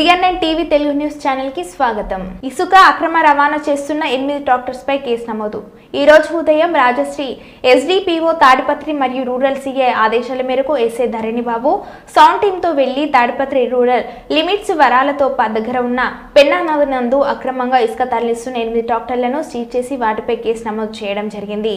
TNN TV Telugu news ఛానల్కి స్వాగతం. ఇసుక అక్రమ రవాణా చేస్తున్న ఎనిమిది ట్రాక్టర్స్ పై కేసు నమోదు. ఈ రోజు ఉదయం రాజశ్రీ ఎస్డిపిఓ తాడిపత్రి మరియు రూరల్ సిఐ ఆదేశాల మేరకు ఎస్ఏ ధరణి బాబు సౌండ్ టీమ్తో వెళ్ళి తాడిపత్రి రూరల్ లిమిట్స్ వరాలతో దగ్గర ఉన్న పెన్నా నందు అక్రమంగా ఇసుక తరలిస్తున్న ఎనిమిది ట్రాక్టర్లను సీజ్ చేసి వాటిపై కేసు నమోదు చేయడం జరిగింది.